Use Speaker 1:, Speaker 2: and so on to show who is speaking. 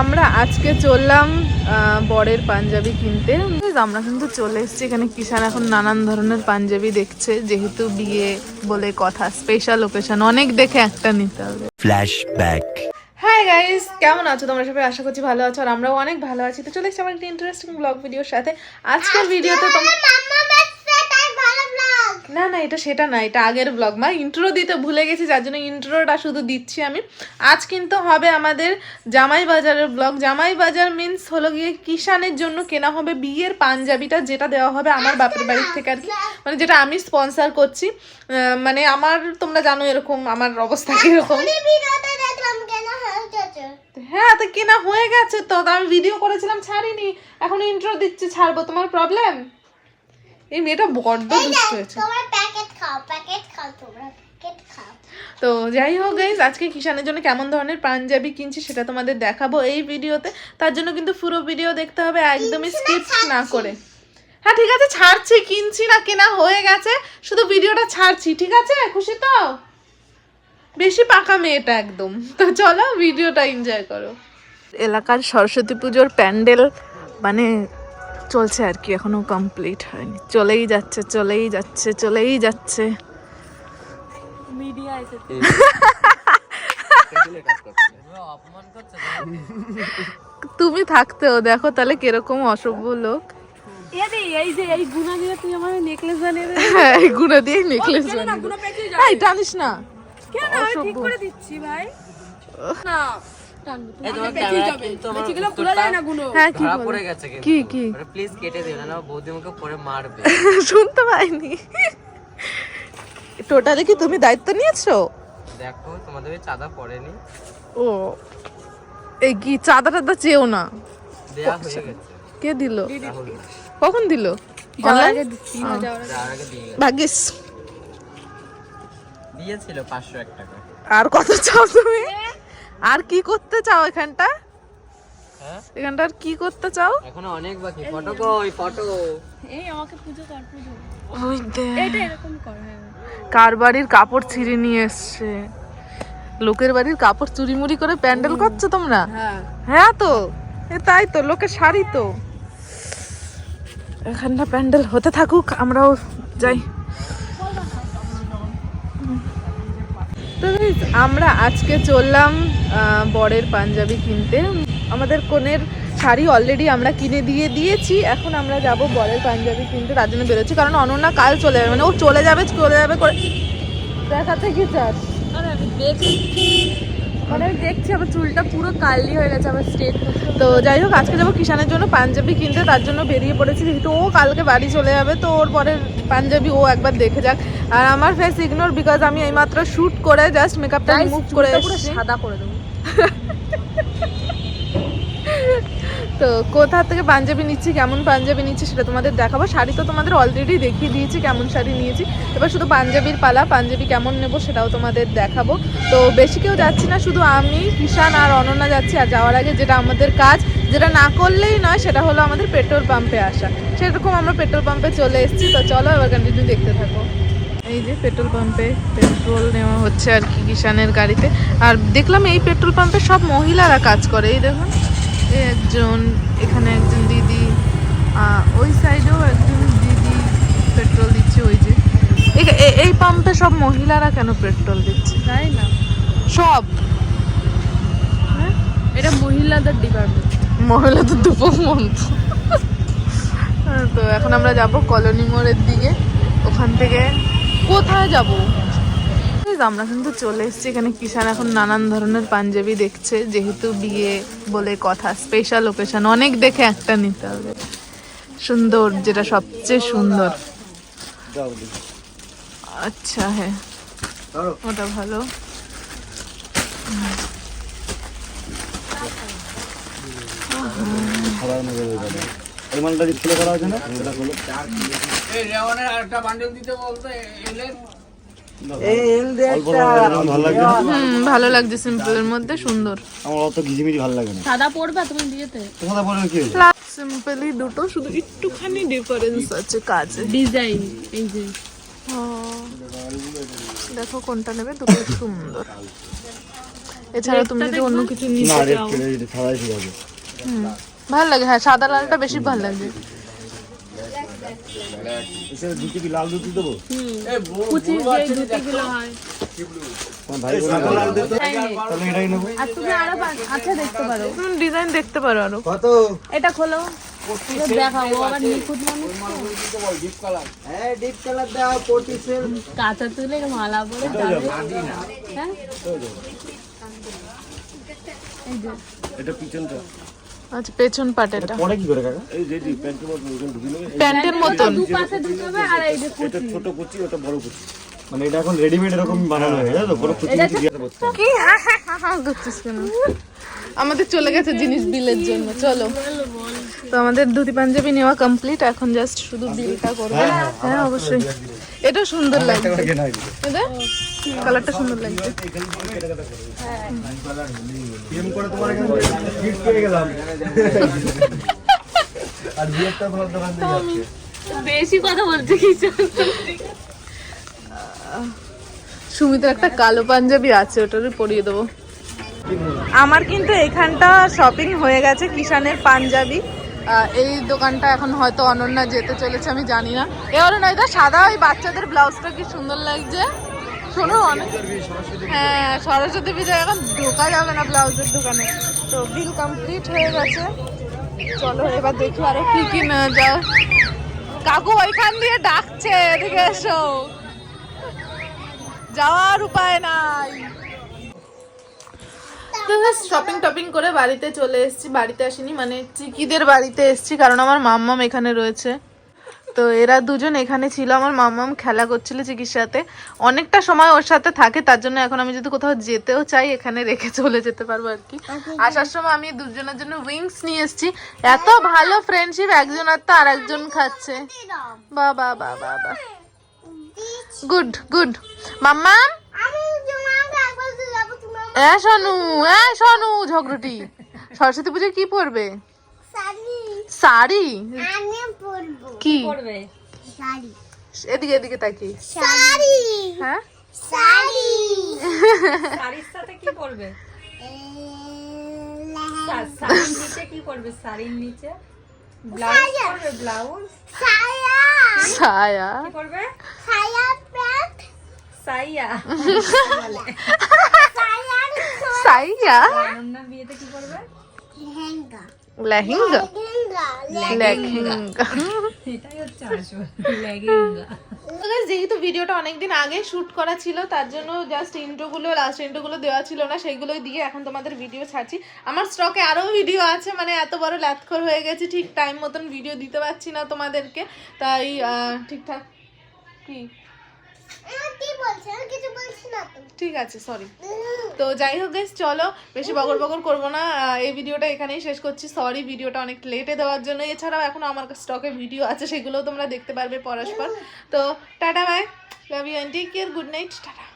Speaker 1: আমরা আজকে চললাম আহ, বরের পাঞ্জাবি কিনতে। আমরা কিন্তু চলে এসেছি এখানে কিষান এখন নানান ধরনের পাঞ্জাবি দেখছে। যেহেতু বিয়ে বলে কথা স্পেশাল ওকেশন অনেক দেখে একটা নিতে হবে।
Speaker 2: Flashback.
Speaker 1: হাই গাইস কেমন আছো? তোমরা সবাই আশা করছি ভালো আছো আর আমরাও অনেক ভালো আছি। তো চলে এসেছি আমার একটা ইন্টারেস্টিং ব্লগ ভিডিওর সাথে। আজকের ভিডিওতে তোমরা না না এটা সেটা না এটা আগের ব্লগ মা। ইন্ট্রো দিতে ভুলে গেছি যার জন্য ইন্ট্রোটা শুধু দিচ্ছি আমি। আজ কিন্তু হবে আমাদের জামাই বাজারের ব্লগ জামাই বাজার মিন্স হলো গিয়ে কিষানের জন্য কেনা হবে বিয়ের পাঞ্জাবিটা যেটা দেওয়া হবে আমার বাপের বাড়ির থেকে আর কি। মানে যেটা আমি স্পন্সর করছি। মানে আমার তোমরা জানো এরকম আমার অবস্থা কীরকম। হ্যাঁ তো কেনা হয়ে গেছে তো তা আমি ভিডিও করেছিলাম ছাড়িনি। এখন ইন্ট্রো দিচ্ছি ছাড়বো। তোমার প্রবলেম এই মেয়েটা বড্ড দুষ্ট হয়েছে। তো যাই হোক গাইজ আজকে কিষানের জন্য কেমন ধরনের পাঞ্জাবি কিনছি সেটা তোমাদের দেখাবো এই ভিডিওতে। তার জন্য কিন্তু পুরো ভিডিও দেখতে হবে একদমই স্কিপ না করে। হ্যাঁ ঠিক আছে ছাড়ছি কিনছি না কেনা হয়ে গেছে। শুধু ভিডিওটা ছাড়ছি ঠিক আছে? খুশি তো? বেশি পাকা মেয়েটা একদম। তো চলো ভিডিওটা এনজয় করো। এলাকার সরস্বতী পুজোর প্যান্ডেল মানে চলছে আর কি এখনও কমপ্লিট হয়নি। চলেই যাচ্ছে চলেই যাচ্ছে চলেই যাচ্ছে। মিডিয়া তুমি থাকতেও দেখো তাহলে কীরকম অসভ্য লোক।
Speaker 3: এই যে এই গুনা দিয়ে তুই আমার নেকলেস বানিয়ে
Speaker 1: হ্যাঁ এই গুঁড়ো দিয়ে নেকলেস বানিয়ে। এই টানিস না।
Speaker 3: কেন আমি ঠিক করে দিচ্ছি ভাই। না।
Speaker 1: হ্যাঁ শুনতে পাইনি। টোটালি কি তুমি দায়িত্ব নিয়েছো?
Speaker 4: দেখো তোমাদের চাঁদা পড়েনি।
Speaker 1: ও এই কি চাঁদা টাদা চেও না?
Speaker 4: দেয়া হয়ে গেছে।
Speaker 1: কে দিল? কখন দিল? ভাগ্যিস।
Speaker 4: দিয়েছিল পাঁচশো এক টাকা।
Speaker 1: আর কত চাও তুমি? আর কি করতে চাও এখানটা?
Speaker 4: হ্যাঁ?
Speaker 1: এখানটা আর কি করতে চাও?
Speaker 4: এখনও অনেক বাকি। ফটো কই ফটো?
Speaker 3: এই আমাকে পুজো কর পুজো।
Speaker 1: ওই দে
Speaker 3: এটা এরকম কর হ্যাঁ।
Speaker 1: কার বাড়ির কাপড় ছিঁড়ে নিয়ে এসছে? লোকের বাড়ির কাপড় চুরি মুড়ি করে প্যান্ডেল করছ তোমরা?
Speaker 3: হ্যাঁ।
Speaker 1: হ্যাঁ তো? এ তাই তো লোকের শাড়ি তো। এখানটা প্যান্ডেল হতে থাকুক আমরাও যাই। তো আমরা আজকে চললাম বরের পাঞ্জাবি কিনতে। আমাদের কোনের শাড়ি অলরেডি আমরা কিনে দিয়ে দিয়েছি। এখন আমরা যাব বরের পাঞ্জাবি কিনতে, তার জন্য বেরোচ্ছি। কারণ অনন্যা কাল চলে যাবে মানে ও চলে যাবে চলে যাবে করে দেখাতে কি চাস
Speaker 3: আমি দেখছি।
Speaker 1: মানে আমি দেখছি আমার চুলটা পুরো কার্লি হয়ে গেছে আমার স্ট্রেট তো যাই হোক আজকে যাব কিষানের জন্য পাঞ্জাবি কিনতে তার জন্য বেরিয়ে পড়েছি। যেহেতু ও কালকে বাড়ি চলে যাবে তো ওর পরের পাঞ্জাবি ও একবার দেখে যাক। আর আমার ফেস ইগনোর বিকজ আমি এইমাত্র শ্যুট করে জাস্ট মেকআপটা রিমুভ করে
Speaker 3: সাদা করে দেবো।
Speaker 1: তো কোথা থেকে পাঞ্জাবি নিচ্ছি, কেমন পাঞ্জাবি নিচ্ছি সেটা তোমাদের দেখাবো। শাড়ি তো তোমাদের অলরেডি দেখিয়ে দিয়েছি কেমন শাড়ি নিয়েছি। এবার শুধু পাঞ্জাবির পালা, পাঞ্জাবি কেমন নেব সেটাও তোমাদের দেখাবো। তো বেশি কেউ যাচ্ছি না, শুধু আমি কিষান আর অনন্যা যাচ্ছি। আর যাওয়ার আগে যেটা আমাদের কাজ, যেটা না করলেই নয়, সেটা হলো আমাদের পেট্রোল পাম্পে আসা। সেরকম আমরা পেট্রোল পাম্পে চলে এসেছি। তো চলো এবার কন্টিনিউ দেখতে থাকো। এই যে পেট্রোল পাম্পে পেট্রোল নেওয়া হচ্ছে আর কি কিষানের গাড়িতে। আর দেখলাম এই পেট্রোল পাম্পে সব মহিলারা কাজ করে, এই দেখুন। একজন এখানে একজন দিদি ওই সাইডেও একজন দিদি পেট্রোল দিচ্ছে ওই যে। এই- পাম্পে সব মহিলারা কেন পেট্রোল দিচ্ছে?
Speaker 3: তাই না?
Speaker 1: সব।
Speaker 3: এটা মহিলাদের ডিপার্টমেন্ট
Speaker 1: মহিলা তো দুপুর মন্ত তো এখন আমরা যাব কলোনি মোড়ের দিকে। ওখান থেকে কোথায় যাব? আমরা কিন্তু চলে এসেছি। এখানে কিষান এখন নানান ধরনের পাঞ্জাবি দেখছে। যেহেতু বিয়ে বলে কথা স্পেশাল ওকেশন অনেক দেখে একটা নিতে হবে। সুন্দর যেটা সবচেয়ে সুন্দর। আচ্ছা হ্যাঁ। ওটা ভালো।
Speaker 5: এই মালটা করা আছে না? এটা খুলে অল্প রকম ভালো লাগে
Speaker 1: হুম ভালো লাগছে। সিম্পলের মধ্যে সুন্দর।
Speaker 5: আমার অত ঘিজিমিজি ভালো লাগে না।
Speaker 3: সাদা পড়বে তুমি বিয়েতে
Speaker 5: তোমাদের বলেন কি?
Speaker 1: সিম্পলি দুটো শুধু একটুখানি ডিফারেন্স আছে কাজে।
Speaker 3: ডিজাইন এই যে।
Speaker 1: দেখো কোনটা নেবে দুটো সুন্দর। এছাড়া তুমি যদি অন্য কিছু
Speaker 5: না
Speaker 1: নিতে চাও। ভালো লাগে হ্যাঁ সাদা লালটা বেশি ভালো লাগে।
Speaker 5: লাল দুটি দেবো?
Speaker 3: কুচি যে হয়।
Speaker 5: তোমার ভাই বলে লাল দিতে তাহলে এটাই নেব।
Speaker 3: আর তুমি আরও আচ্ছা দেখতে পারো।
Speaker 1: ডিজাইন দেখতে পারো আরও।
Speaker 5: কত?
Speaker 3: এটা খোলো। এটা দেখাবো আবার নিখুঁত মানুষ
Speaker 4: হ্যাঁ ডিপ কালার দাও পঁচিশের
Speaker 3: কাঁচা তুলে মালা পরে যাবে হ্যাঁ?
Speaker 5: এটা পিছনটা।
Speaker 1: আচ্ছা পেছন পাট এটা
Speaker 5: পরে কি করে কাকা? এই যে প্যান্টের মতো ওখানে ঢুকিয়ে নেবে।
Speaker 1: প্যান্টের মতন
Speaker 3: দু পাশে ঢুকাবে আর এই যে
Speaker 5: এটা ছোট কুচি ওটা বড় কুচি। মানে এটা এখন রেডিমেড এরকম বানানো হয়ে বড় কুচি দিয়ে।
Speaker 1: কি? হ্যাঁ হ্যাঁ হ্যাঁ হ্যাঁ করছিস কেন? আমাদের চলে গেছে জিনিস বিলের জন্য চলো। তো আমাদের ধুতি পাঞ্জাবি নেওয়া কমপ্লিট এখন জাস্ট শুধু বিলটা করব। হ্যাঁ অবশ্যই। এটা সুন্দর লাগছে।
Speaker 5: এটা?
Speaker 1: কালারটা সুন্দর লাগছে।
Speaker 5: প্রেম করে তোমার এখানে গিফট পেয়ে গেলাম। আর বিয়েরটা তোমার দোকান থেকে যাচ্ছে।
Speaker 3: বেশি কথা বলছে কিছু
Speaker 1: সুমিতের একটা কালো পাঞ্জাবি আছে ওটারও পরিয়ে দেবো। আমার কিন্তু এখানটা শপিং হয়ে গেছে কিষানের পাঞ্জাবি। এই দোকানটা এখন হয়তো অনন্যা যেতে চলেছে, আমি জানি না। এ অনন্যা সাদা ওই বাচ্চাদের ব্লাউজটা কি সুন্দর লাগছে? শোনো, অনেক হ্যাঁ সরস্বতী পূজা এখন ঢোকা যাবে না ব্লাউজের দোকানে। তো বিল কমপ্লিট হয়ে গেছে। চলো, এবার দেখি আরও কি কি না যাও। কাকু ওইখান দিয়ে ডাকছে, এদিকে এসো। যাওয়ার উপায় নাই। শপিং টপিং করে বাড়িতে চলে এসেছি বাড়িতে আসিনি মানে চিকিদের বাড়িতে এসেছি কারণ আমার মাম্মাম এখানে রয়েছে। তো এরা দুজন এখানে ছিল আমার মাম্মাম খেলা করছিল চিকির সাথে অনেকটা সময় ওর সাথে থাকে তার জন্য এখন আমি যদি কোথাও যেতেও চাই এখানে রেখে চলে যেতে পারব আর কি। আসার সময় আমি দুজনের জন্য উইংস নিয়ে এসেছি। এত ভালো ফ্রেন্ডশিপ একজন আর তো আর একজন খাচ্ছে। বা বা বা বা গুড গুড মাম্মাম? এ শোনু এ শোনু ঝগড়ুটি। সরস্বতী পুজোয় কি পরবে? শাড়ি। কি? এদিকে এদিকে তাকি হ্যাঁ?
Speaker 3: শাড়ির সাথে কি শাড়ির নিচে কি করবে শাড়ির নিচে? ব্লাউজ করবে ব্লাউজ?
Speaker 1: ছায়া
Speaker 3: কি করবে সাইয়া।
Speaker 1: সাইয়া
Speaker 3: বিয়েতে কি করবে?
Speaker 1: লেহেঙ্গা। যেহেতু ভিডিওটা অনেকদিন আগে শুট করা ছিল তার জন্য জাস্ট ইন্ট্রোগুলো লাস্ট ইন্ট্রোগুলো দেওয়া ছিল না সেইগুলোই দিয়ে এখন তোমাদের ভিডিও ছাড়ছি। আমার স্টকে আরও ভিডিও আছে মানে এত বড় লাতখর হয়ে গেছে ঠিক টাইম মতন ভিডিও দিতে পারছি না তোমাদেরকে। তাই ঠিকঠাক কি? ঠিক আছে সরি তো যাই হোক গেস চলো, বেশি বগর বগর করব না। এই ভিডিওটা এখানেই শেষ করছি। সরি ভিডিওটা অনেক লেটে দেওয়ার জন্য। এছাড়াও এখনও আমার স্টকে ভিডিও আছে, সেগুলোও তোমরা দেখতে পারবে পরস্পর। তো tata bye love you and take care good night tata